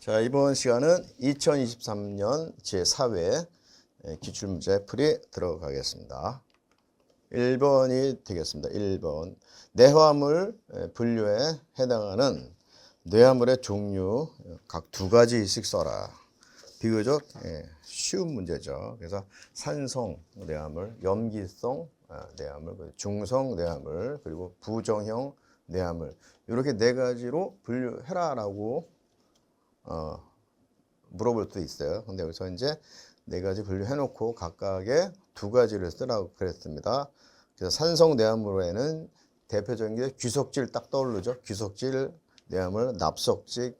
자, 이번 시간은 2023년 제4회 기출문제 풀이 들어가겠습니다. 1번이 되겠습니다. 1번. 내화물 에, 분류에 해당하는 뇌화물의 종류 각 두 가지씩 써라. 비교적 예, 쉬운 문제죠. 그래서 산성 뇌화물, 염기성 아, 뇌화물, 중성 뇌화물, 그리고 부정형 뇌화물 이렇게 네 가지로 분류해라라고 어, 물어볼 수도 있어요. 근데 여기서 이제 네 가지 분류해놓고 각각의 두 가지를 쓰라고 그랬습니다. 그래서 산성 뇌화물에는 대표적인 게 귀석질 딱 떠오르죠. 귀석질 뇌화물, 납석질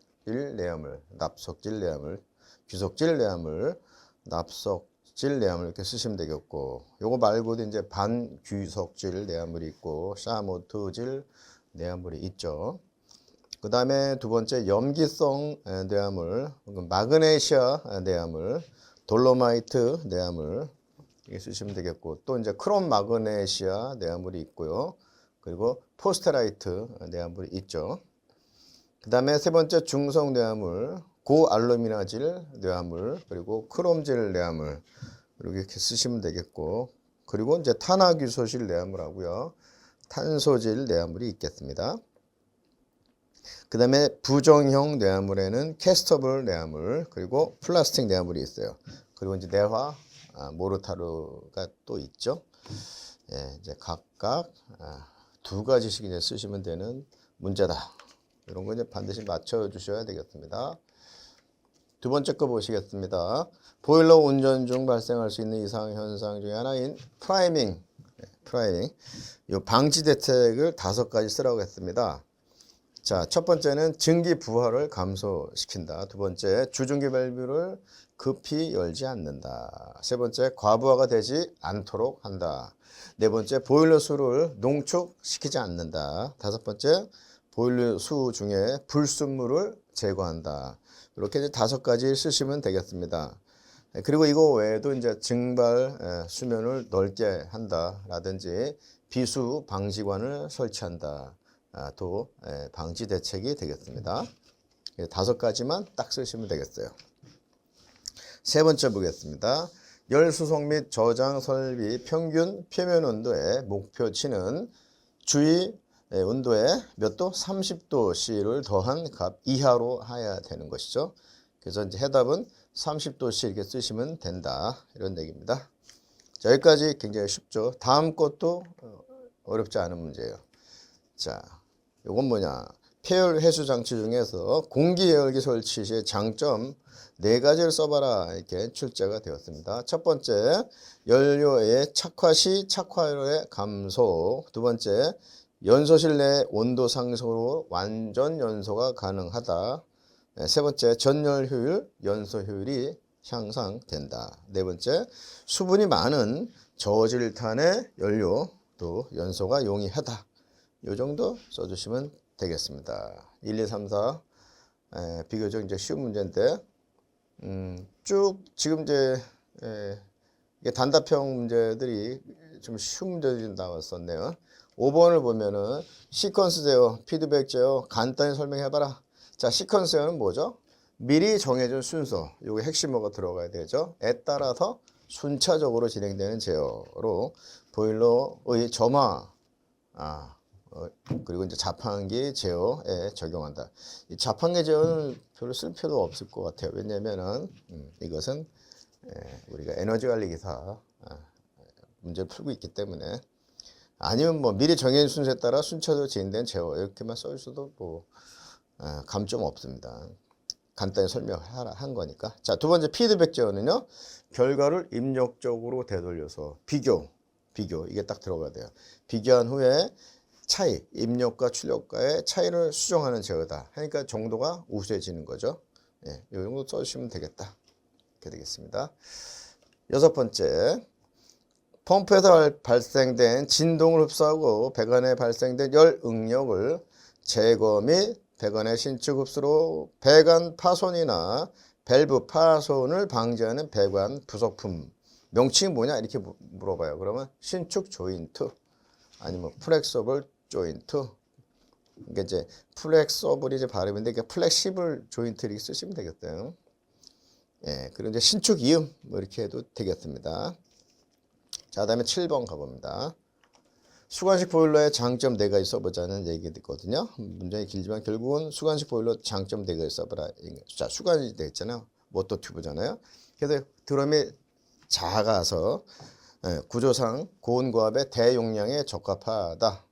뇌화물, 납석질 뇌화물, 귀석질 뇌화물, 납석질 뇌화물 이렇게 쓰시면 되겠고, 요거 말고도 이제 반귀석질 뇌화물이 있고, 샤모트질 뇌화물이 있죠. 그 다음에 두 번째 염기성 혹은 마그네시아 에, 뇌화물, 돌로마이트 뇌화물 이렇게 쓰시면 되겠고 또 이제 크롬 마그네시아 뇌화물이 있고요. 그리고 포스테라이트 뇌화물이 있죠. 그 다음에 세 번째 중성 뇌화물, 고알루미나질 뇌화물, 그리고 크롬질 뇌화물 이렇게 쓰시면 되겠고 그리고 이제 탄화규소실 뇌화물하고요. 탄소질 뇌화물이 있겠습니다. 그 다음에 부정형 뇌화물에는 캐스터블 뇌화물 그리고 플라스틱 뇌화물이 있어요. 그리고 이제 내화 아, 모르타르가 또 있죠. 예, 이제 각각 아, 두 가지씩 이제 쓰시면 되는 문제다. 이런 거 이제 반드시 맞춰 주셔야 되겠습니다. 두 번째 거 보시겠습니다. 보일러 운전 중 발생할 수 있는 이상 현상 중에 하나인 프라이밍, 예, 프라이밍. 이 방지 대책을 다섯 가지 쓰라고 했습니다. 자, 첫 번째는 증기 부하를 감소시킨다. 두 번째, 주중기 밸브를 급히 열지 않는다. 세 번째, 과부하가 되지 않도록 한다. 네 번째, 보일러 수를 농축시키지 않는다. 다섯 번째, 보일러 수 중에 불순물을 제거한다. 이렇게 이제 다섯 가지 쓰시면 되겠습니다. 예, 그리고 이거 외에도 이제 증발 에, 수면을 넓게 한다라든지 비수 방지관을 설치한다. 아, 또 에, 방지 대책이 되겠습니다. 예, 다섯 가지만 딱 쓰시면 되겠어요. 세 번째 보겠습니다. 열 수송 및 저장 설비 평균 표면 온도의 목표치는 주위 에, 온도에 몇 도? 30도씨를 더한 값 이하로 해야 되는 것이죠. 그래서 이제 해답은 30도씨 이렇게 쓰시면 된다. 이런 얘기입니다. 자, 여기까지 굉장히 쉽죠. 다음 것도 어, 어렵지 않은 문제예요. 자, 요건 뭐냐? 폐열 해수 장치 중에서 공기 예열기 설치 시의 장점 네 가지를 써봐라 이렇게 출제가 되었습니다. 첫 번째, 연료의 착화 시 착화율의 감소. 두 번째, 연소실 내 온도 상승으로 완전 연소가 가능하다. 네, 세 번째, 전열 효율, 연소 효율이 향상된다. 네 번째, 수분이 많은 저질탄의 연료 또 연소가 용이하다. 요 정도 써주시면 되겠습니다. 1, 2, 3, 4 에, 비교적 이제 쉬운 문제인데 음, 쭉 지금 이제 에, 이게 단답형 문제들이 좀 쉬운 문제들이 나왔었네요. 5번을 보면은 시퀀스 제어, 피드백 제어 간단히 설명해봐라. 자, 시퀀스 제어는 뭐죠? 미리 정해준 순서, 요게 핵심어가 들어가야 되죠. 에 따라서 순차적으로 진행되는 제어로 보일러의 점화, 아, 어, 그리고 이제 자판기 제어에 적용한다. 이 자판기 제어는 별로 쓸 필요도 없을 것 같아요. 왜냐면은 음, 이것은 에, 우리가 에너지 관리 기사 아, 문제를 풀고 있기 때문에 아니면 뭐 미리 정해진 순서에 따라 순차적으로 진행된 제어 이렇게만 써주셔도 뭐 아, 감점 없습니다. 간단히 설명하라 한 거니까. 자, 두 번째 피드백 제어는요. 결과를 입력적으로 되돌려서 비교, 비교 이게 딱 들어가야 돼요. 비교한 후에 차이, 입력과 출력과의 차이를 수정하는 제어다. 하니까 정도가 우수해지는 거죠. 예, 이 정도 써주시면 되겠다. 이렇게 되겠습니다. 여섯 번째, 펌프에서 발- 발생된 진동을 흡수하고 배관에 발생된 열 응력을 제거 및 배관의 신축 흡수로 배관 파손이나 밸브 파손을 방지하는 배관 부속품 명칭이 뭐냐 이렇게 무- 물어봐요. 그러면 신축 조인트 아니면 플렉서블 조인트 이게 이제 플렉서블이 이제 발음인데 이게 플렉시블 조인트 이렇게 쓰시면 되겠대요. 예, 그리고 이제 신축 이음 뭐 이렇게 해도 되겠습니다. 자, 그다음에 7번 가봅니다. 수관식 보일러의 장점 네 가지 써보자는 얘기거든요. 문장이 길지만 결국은 수관식 보일러 장점 네 가지 써보라. 자, 수관이 돼 있잖아요. 모터 튜브잖아요. 그래서 드럼이 작아서 예, 구조상 고온고압의 대용량에 적합하다.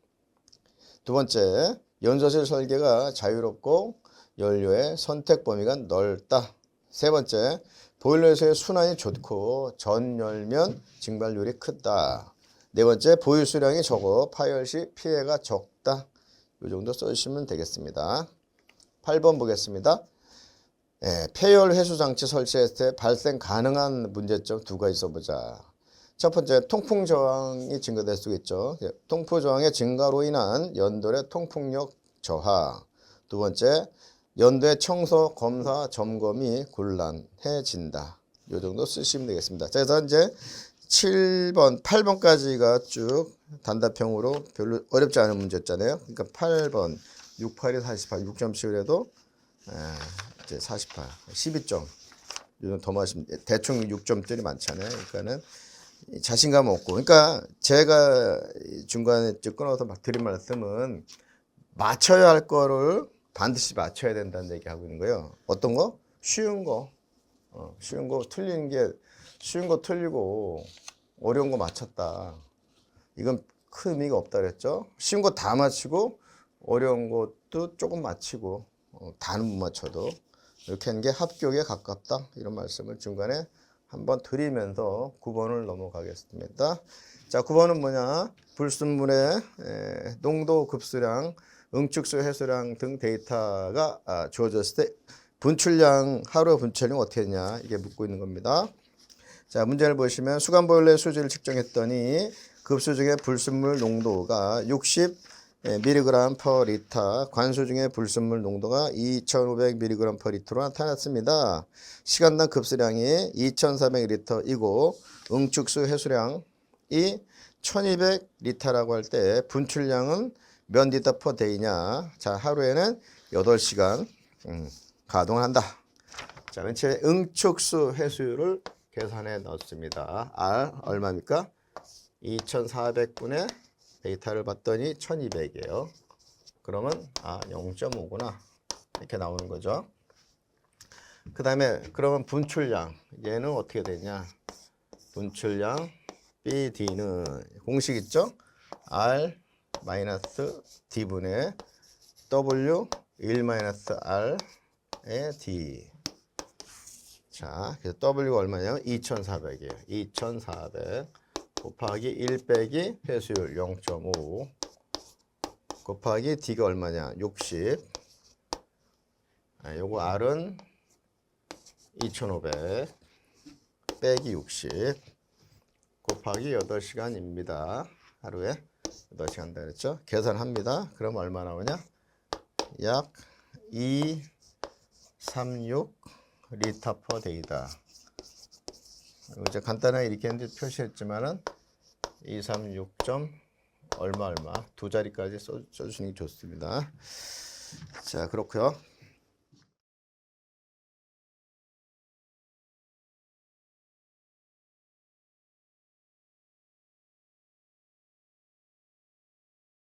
두 번째, 연소실 설계가 자유롭고 연료의 선택 범위가 넓다. 세 번째, 보일러에서의 순환이 좋고 전 열면 증발률이 크다. 네 번째, 보일 수량이 적어 파열 시 피해가 적다. 이 정도 써주시면 되겠습니다. 8번 보겠습니다. 예, 폐열 회수 장치 설치했을 때 발생 가능한 문제점 두 가지 써보자. 첫 번째, 통풍 저항이 증가될 수 있죠. 예, 통풍 저항의 증가로 인한 연돌의 통풍력 저하. 두 번째, 연도의 청소, 검사, 점검이 곤란해진다. 이 정도 쓰시면 되겠습니다. 자, 그래서 이제 7번, 8번까지가 쭉 단답형으로 별로 어렵지 않은 문제였잖아요. 그러니까 8번, 6, 8이 48, 6점씩을 에, 이제 48, 12점. 이건 더 맞으면 대충 6점들이 많잖아요. 그러니까는 이 자신감 없고. 그러니까 제가 이 중간에 쭉 끊어서 막 드린 말씀은 맞춰야 할 거를 반드시 맞춰야 된다는 얘기 하고 있는 거예요. 어떤 거? 쉬운 거. 어, 쉬운 거 틀리는 게 쉬운 거 틀리고 어려운 거 맞췄다. 이건 큰 의미가 없다 그랬죠. 쉬운 거 다 맞히고 어려운 것도 조금 맞히고 어, 다는 못 맞춰도 이렇게 하는 게 합격에 가깝다. 이런 말씀을 중간에 한번 드리면서 9번을 넘어가겠습니다. 자, 9번은 뭐냐? 불순물의 에, 농도, 급수량, 응축수, 해수량 등 데이터가 아, 주어졌을 때 분출량, 하루 분출량 어떻게 했냐? 이게 묻고 있는 겁니다. 자, 문제를 보시면 수간 보일러의 수질을 측정했더니 급수 중에 불순물 농도가 60 mg per 리터, 관수 중에 불순물 농도가 2,500 mg per 리터로 나타났습니다. 시간당 급수량이 2,400리터이고 응축수 해수량이 1,200 리터라고 할 때 분출량은 몇 리터 per day냐? 자, 하루에는 8시간 음, 가동을 한다. 자, 맨 처음에 응축수 해수율을 계산해 넣습니다. R 얼마입니까? 2,400분의 데이터를 봤더니 1,200이에요. 그러면 아 0.5구나 이렇게 나오는 거죠. 그 다음에 그러면 분출량 얘는 어떻게 되냐? 분출량 BD는 공식 있죠? R 마이너스 D분의 W 1 마이너스 R의 D 자, 그래서 W가 얼마냐면 2,400이에요. 2,400 곱하기 1 빼기 회수율 0.5 곱하기 D가 얼마냐? 60 아, 요거 R은 2,500 빼기 60 곱하기 8시간입니다. 하루에 8시간 다 그랬죠? 계산합니다. 그럼 얼마 나오냐? 약 2, 3, 6 리터 퍼 데이다. 이제 간단하게 이렇게 했는데 표시했지만은 2, 3, 6점 얼마 얼마 두 자리까지 써, 써주시는 게 좋습니다. 자 그렇고요.